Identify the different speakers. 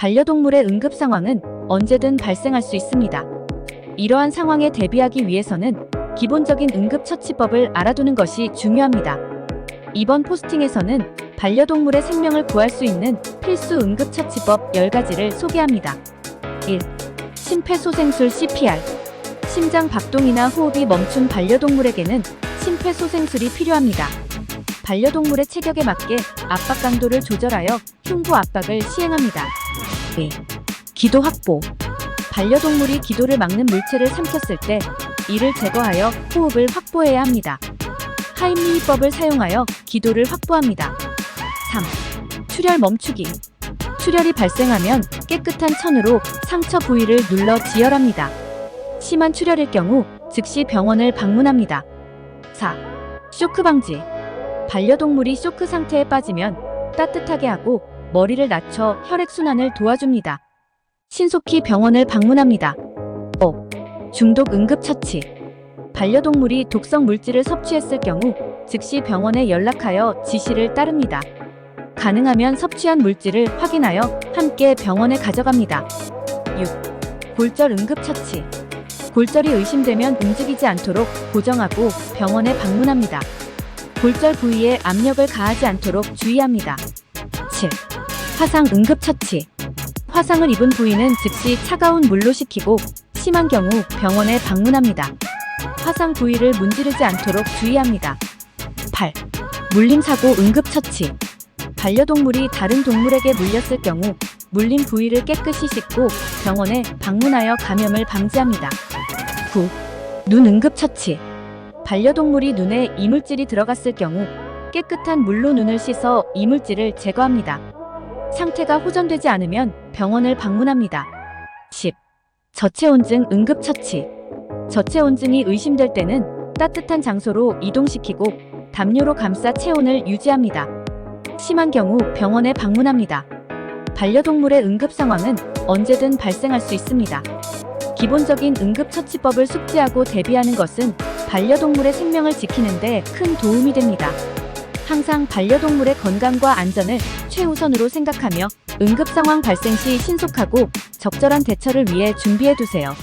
Speaker 1: 반려동물의 응급 상황은 언제든 발생할 수 있습니다. 이러한 상황에 대비하기 위해서는 기본적인 응급처치법을 알아두는 것이 중요합니다. 이번 포스팅에서는 반려동물의 생명을 구할 수 있는 필수 응급처치법 10가지를 소개합니다. 1. 심폐소생술 CPR 심장 박동이나 호흡이 멈춘 반려동물에게는 심폐소생술이 필요합니다. 반려동물의 체격에 맞게 압박 강도를 조절하여 흉부 압박을 시행합니다. 2. 기도 확보 반려동물이 기도를 막는 물체를 삼켰을 때 이를 제거하여 호흡을 확보해야 합니다. 하임리히법을 사용하여 기도를 확보합니다. 3. 출혈 멈추기 출혈이 발생하면 깨끗한 천으로 상처 부위를 눌러 지혈합니다. 심한 출혈일 경우 즉시 병원을 방문합니다. 4. 쇼크 방지 반려동물이 쇼크 상태에 빠지면 따뜻하게 하고 머리를 낮춰 혈액순환을 도와줍니다. 신속히 병원을 방문합니다. 5. 중독 응급처치 반려동물이 독성 물질을 섭취했을 경우 즉시 병원에 연락하여 지시를 따릅니다. 가능하면 섭취한 물질을 확인하여 함께 병원에 가져갑니다. 6. 골절 응급처치 골절이 의심되면 움직이지 않도록 고정하고 병원에 방문합니다. 골절 부위에 압력을 가하지 않도록 주의합니다. 7. 화상 응급처치 화상을 입은 부위는 즉시 차가운 물로 식히고 심한 경우 병원에 방문합니다. 화상 부위를 문지르지 않도록 주의합니다. 8. 물림사고 응급처치 반려동물이 다른 동물에게 물렸을 경우 물린 부위를 깨끗이 씻고 병원에 방문하여 감염을 방지합니다. 9. 눈 응급처치 반려동물이 눈에 이물질이 들어갔을 경우 깨끗한 물로 눈을 씻어 이물질을 제거합니다. 상태가 호전되지 않으면 병원을 방문합니다. 10. 저체온증 응급처치 저체온증이 의심될 때는 따뜻한 장소로 이동시키고 담요로 감싸 체온을 유지합니다. 심한 경우 병원에 방문합니다. 반려동물의 응급 상황은 언제든 발생할 수 있습니다. 기본적인 응급처치법을 숙지하고 대비하는 것은 반려동물의 생명을 지키는데 큰 도움이 됩니다. 항상 반려동물의 건강과 안전을 최우선으로 생각하며 응급 상황 발생 시 신속하고 적절한 대처를 위해 준비해 두세요.